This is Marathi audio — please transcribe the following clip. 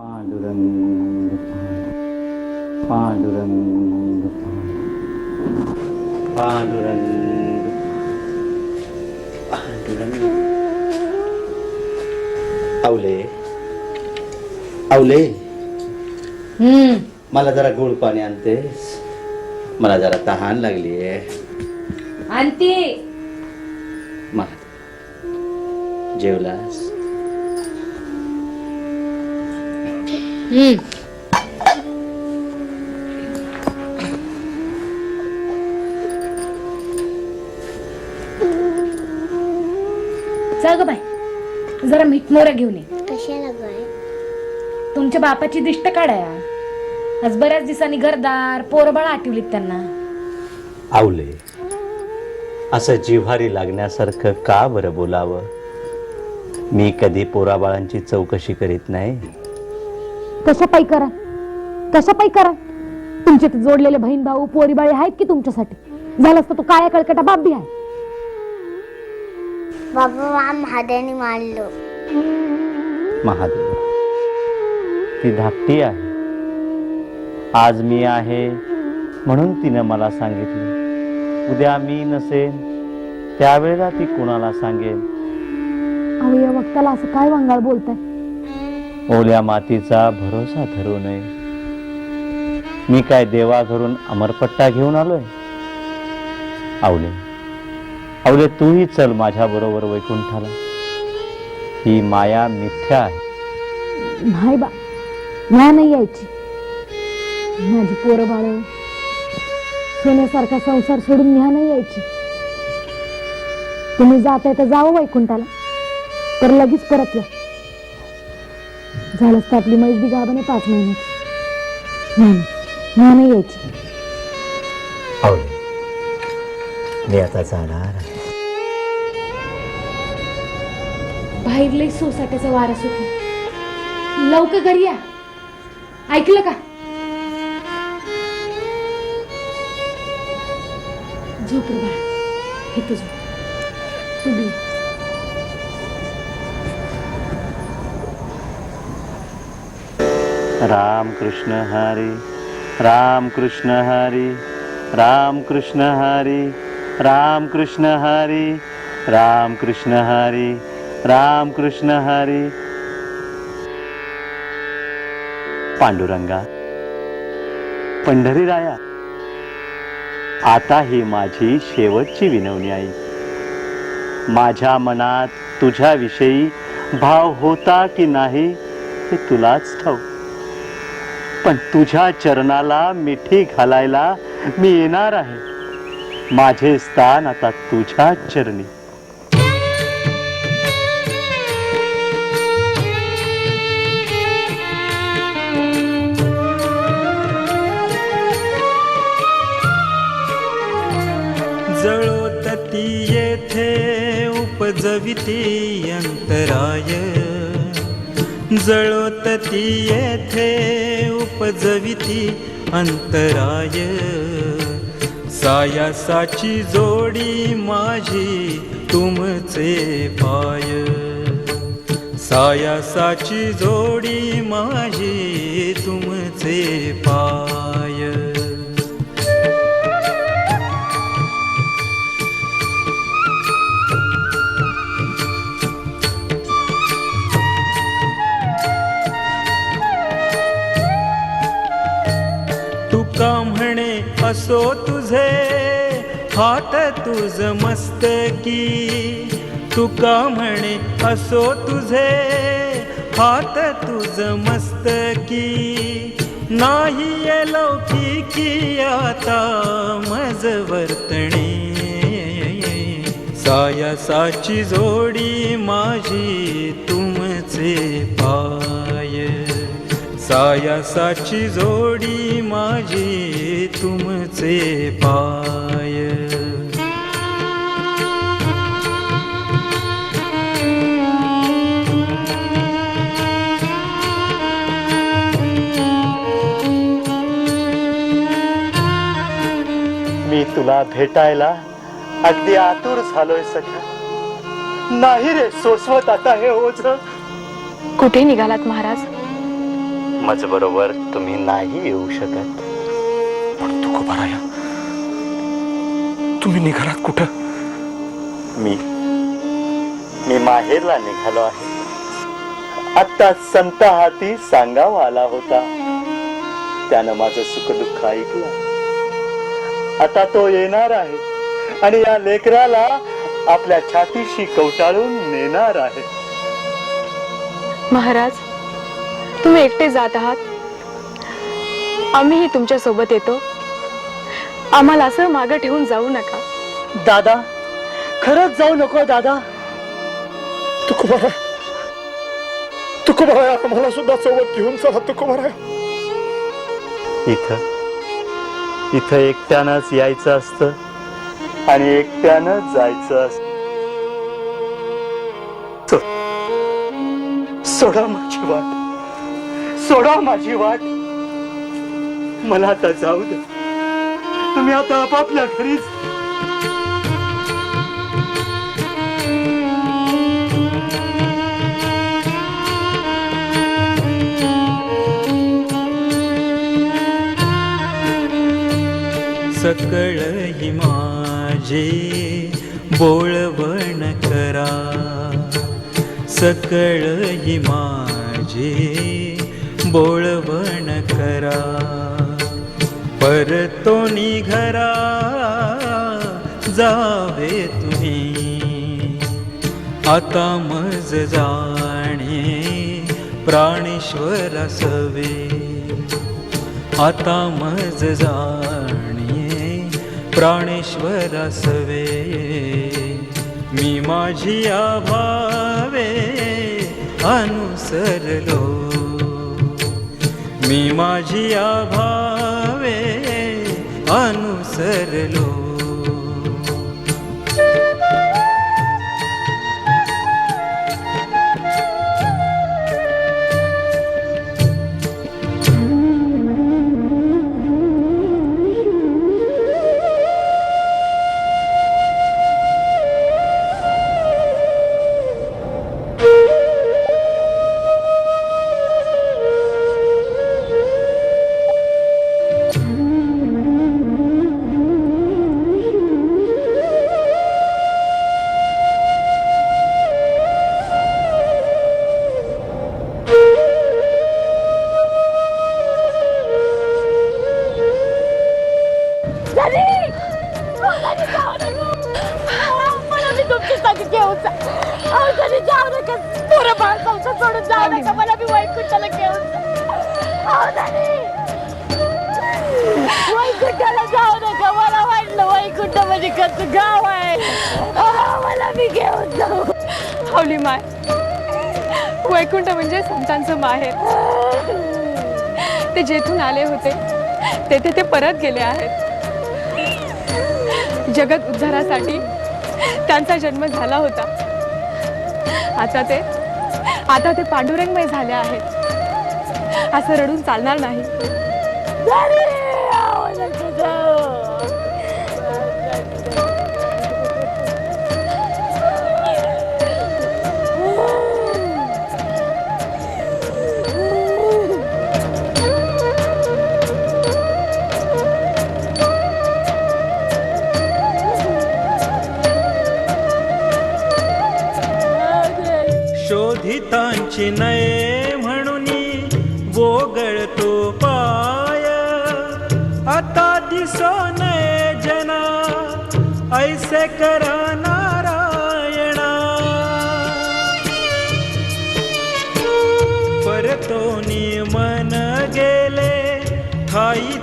पांडुरंग पांडुरंग पांडुरंग. पांडुरंग. आवले आवले. हम्म. मला जरा गोड पाणी आणतेस. मला जरा तहान लागली आहे. मला जेवलास? हम्म. चल ग बाय जरा मीठ मोऱ्या घेऊन ये. कशाला गाय तुमच्या बापाची दिष्ट काढाया आज बऱ्याच दिवसांनी घरदार पोरबळ आठवलीत त्यांना. आवले असं जिव्हारी लागण्यासारखं का बरं बोलावं? मी कधी पोराबाळांची चौकशी करीत नाही. कशा पायी करा कशा पायी करा तुमचे ते जोडलेले बहीण भाऊ पोरीबाळी आहेत की तुमच्यासाठी? झालं असतं तो काळ्या कळकटा बाप बी आहे. बाबा मारलो महादेव ती धाकटी आहे. आज मी आहे म्हणून तिनं मला सांगितलं. उद्या मी नसेन त्यावेळेला ती कुणाला सांगेल अहो या वक्ताला असं काय वंगाळ बोलताय? ओल्या मातीचा भरोसा धरू नये. मी काय देवा घरून अमरपट्टा घेऊन आलोय? आवले आवले तूही चल माझ्या बरोबर वैकुंठाला. ही माया मिथ्या आहे. नाही बा न्या नाही यायची. माझी पोरं बाळ सोन्यासारखा संसार सोडून न्या नाही यायची. तुम्ही जाताय तर जावं वैकुंठाला तर लगेच परत या झालंच तर आपली मैस बी गाभण पाच महिन्याची नाही यायची. मी आता जाणार बाहेर लई सोसाट्याचा वारा सुटला. लवकर घरी या. ऐकलं का? झोप बाळा. हे तुझं राम कृष्ण हरी राम कृष्ण हरी राम कृष्ण हरी राम कृष्ण हरी राम कृष्ण हरी राम कृष्ण हरी। पांडुरंगा पंढरी राया आता ही माझी शेवटची विनवणी आहे माझ्या मनात तुझ्याविषयी भाव होता की नाही हे तुलाच ठाऊ पण तुझ्या चरणाला मिठी घालायला मी येणार आहे. माझे स्थान आता तुझ्या चरणी. जळोतती येथे उपजविती अंतराय. जळोतती येथे उपजविती अंतराय. सायासाची जोडी माझी तुमचे पाय. सायासाची जोडी माझी तुमचे पाय. का म्हणे? असो तुझे. हात तुझ मस्तकी तुका म्हणे? असो तुझे. हात तुझ मस्तकी नाही ये लौकिकी आता मज वर्तणे सायासाची जोडी माझी तुमचे पा सायासाची जोडी माझी तुमचे पाय. मी तुला भेटायला अगदी आतुर झालोय सख्या नाही रे सोसवत आता हे ओझ. कुठे निघालात महाराज? माझ बरोबर तुम्ही नाही येऊ शकत. पण तुकोबाराया तुम्ही निघालात कुठं? मी मी माहेरला निघालो आहे. आता संत हाती सांगावा आला होता. त्यानं माझं सुखदुःख ऐकलं. आता तो येणार आहे आणि या लेकराला आपल्या छातीशी कवटाळून नेणार आहे. महाराज तुम्ही एकटे जात आहात? आम्हीही तुमच्यासोबत येतो. आम्हाला असं मागं ठेवून जाऊ नका. दादा खरंच जाऊ नको दादा. तुकोबाराया तुकोबाराया आम्हाला सुद्धा सोबत घेऊन चला तुकोबाराया इथं इथं एकट्यानंच यायचं असतं आणि एकट्यानं जायचं असत. सोडा माझी वाट. सोडा माझी वाट. मला आता जाऊ दे. तुम्ही आता आपापल्या घरीच. सकळ ही माझे बोळवण करा. सकळ ही माझे बोळवण करा. परतोनी घरा जावे तुम्ही. आता मज जाणे प्राणेश्वर सवे आता मज जाणे प्राणेश्वर सवे मी माझी आभावे अनुसरलो. मी माझी आभावे अनुसरलो. कसं गाव आहे मला मी घेऊन जाऊ हावली माय. वैकुंठ म्हणजे संतांचं माहेर. ते जेथून आले होते तेथे ते परत गेले आहेत. जगत उद्धारासाठी त्यांचा जन्म झाला होता. आता ते आता ते पांडुरंगमय झाले आहेत. असं रडून चालणार नाही. शोधितांची नये म्हणून वोगळतो पाय. आता दिसो नये जना ऐसे करा नारायणा. परतोनी मन गेले ठाईच